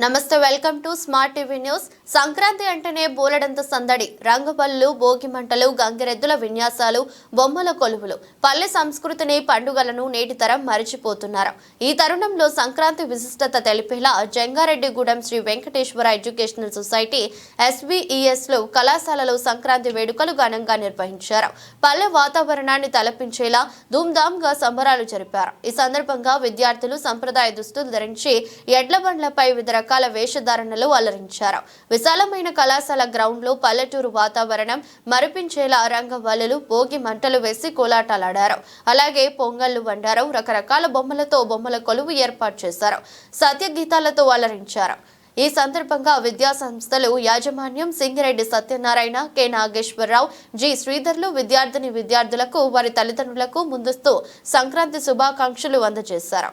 నమస్తే welcome to smart TV news. Sankranti అంటేనే బోలెడంత సందడి. రంగబల్లు భోగి మంటలు గంగిరెద్దుల విన్యాసాలు బొమ్మల కొలువులు. పల్లె సంస్కృతిని పండుగలను నేటి తరం మరిచిపోతున్నారు. ఈ తరుణంలో సంక్రాంతి విశిష్టత తెలిపేలా జంగారెడ్డిగూడెం శ్రీ వెంకటేశ్వర ఎడ్యుకేషనల్ సొసైటీ ఎస్బీఈఎస్లో కళాశాలలో సంక్రాంతి వేడుకలు ఘనంగా నిర్వహించారు. పల్లె వాతావరణాన్ని తలపించేలా ధూమ్ధామ్గా సంబరాలు జరిపారు. ఈ సందర్భంగా విద్యార్థులు సంప్రదాయ దుస్తులు ధరించి ఎడ్ల బండ్లపై వివిధ రకాల వేషధారణలు అలరించారు. విశాలమైన కళాశాల గ్రౌండ్లో పల్లెటూరు వాతావరణం మరిపించేలా రంగవల్లులు భోగి మంటలు వేసి కోలాటాలాడారు. అలాగే పొంగళ్ళు వండారు. రకరకాల బొమ్మలతో బొమ్మల కొలువు ఏర్పాటు చేశారు. సత్య గీతాలతో అలరించారు. ఈ సందర్భంగా విద్యా సంస్థలు యాజమాన్యం సింగిరెడ్డి సత్యనారాయణ కె. నాగేశ్వరరావు జి. శ్రీధర్లు విద్యార్థిని విద్యార్థులకు వారి తల్లిదండ్రులకు ముందస్తు సంక్రాంతి శుభాకాంక్షలు అందజేశారు.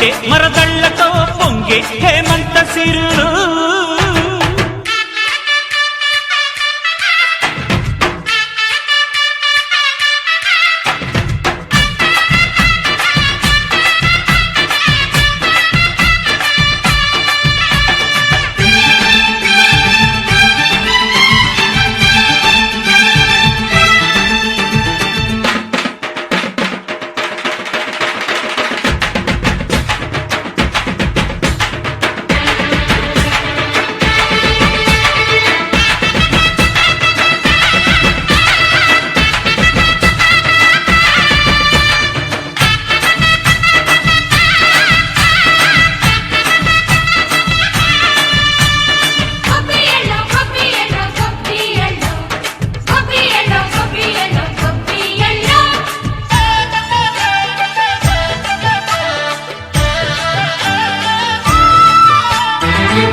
కొంటే మరదళ్ళతో పొంగే హేమంత సిరులు.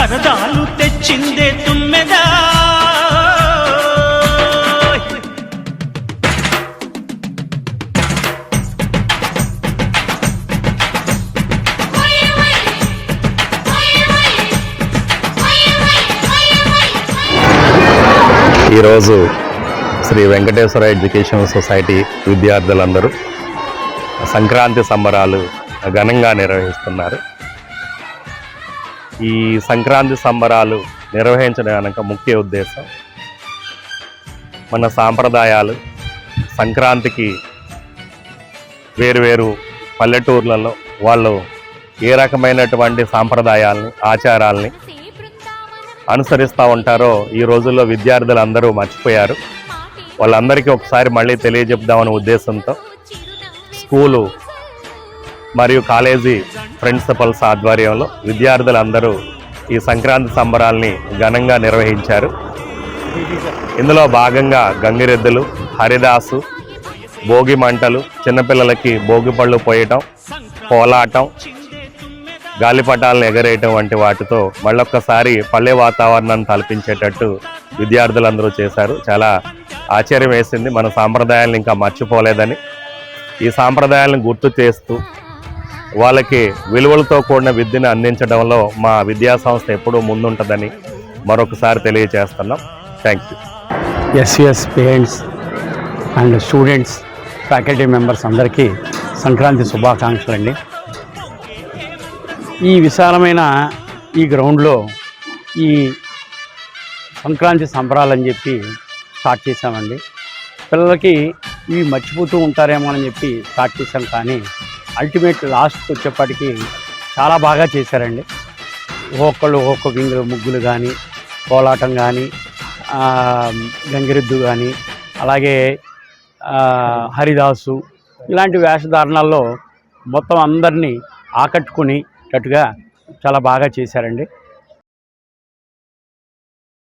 సరదాలు తెచ్చిందే తుమ్మెద. ఈరోజు శ్రీ వెంకటేశ్వర ఎడ్యుకేషన్ సొసైటీ విద్యార్థులందరూ సంక్రాంతి సంబరాలు ఘనంగా నిర్వహిస్తున్నారు. ఈ సంక్రాంతి సంబరాలు నిర్వహించడం కనుక ముఖ్య ఉద్దేశం. మన సాంప్రదాయాలు సంక్రాంతికి వేరువేరు పల్లెటూర్లలో వాళ్ళు ఏ రకమైనటువంటి సాంప్రదాయాలని ఆచారాల్ని అనుసరిస్తూ ఉంటారో ఈ రోజుల్లో విద్యార్థులందరూ మర్చిపోయారు. వాళ్ళందరికీ ఒకసారి మళ్ళీ తెలియజెప్దామనే ఉద్దేశంతో స్కూలు మరియు కాలేజీ ప్రిన్సిపల్స్ ఆధ్వర్యంలో విద్యార్థులందరూ ఈ సంక్రాంతి సంబరాల్ని ఘనంగా నిర్వహించారు. ఇందులో భాగంగా గంగిరెద్దులు హరిదాసు భోగి మంటలు చిన్నపిల్లలకి భోగి పళ్ళు పోయటం కోలాటం గాలిపటాలను ఎగరేయటం వంటి వాటితో మళ్ళొక్కసారి పల్లె వాతావరణాన్ని తలపించేటట్టు విద్యార్థులందరూ చేశారు. చాలా ఆశ్చర్యం వేసింది. మన సాంప్రదాయాలను ఇంకా మర్చిపోలేదని. ఈ సాంప్రదాయాలను గుర్తు చేస్తూ వాళ్ళకి విలువలతో కూడిన విద్యను అందించడంలో మా విద్యా సంస్థ ఎప్పుడూ ముందుంటుందని మరొకసారి తెలియజేస్తున్నాం thank you SCS parents and students faculty members అందరికీ సంక్రాంతి శుభాకాంక్షలు అండి ఈ విశాలమైన ఈ గ్రౌండ్లో ఈ సంక్రాంతి సంబరాలు అని చెప్పి స్టార్ట్ చేశామండి. పిల్లలకి ఇవి మర్చిపోతూ ఉంటారేమో అని చెప్పి స్టార్ట్ చేశాం కానీ అల్టిమేట్ లాస్ట్ వచ్చేప్పటికి చాలా బాగా చేశారండి. ఒక్కొక్కళ్ళు ఒక్కొక్క గింగులు ముగ్గులు కానీ కోలాటం కానీ గంగిరెద్దు కానీ అలాగే హరిదాసు ఇలాంటి వేషధారణల్లో మొత్తం అందరినీ ఆకట్టుకునేటట్టుగా చాలా బాగా చేశారండి.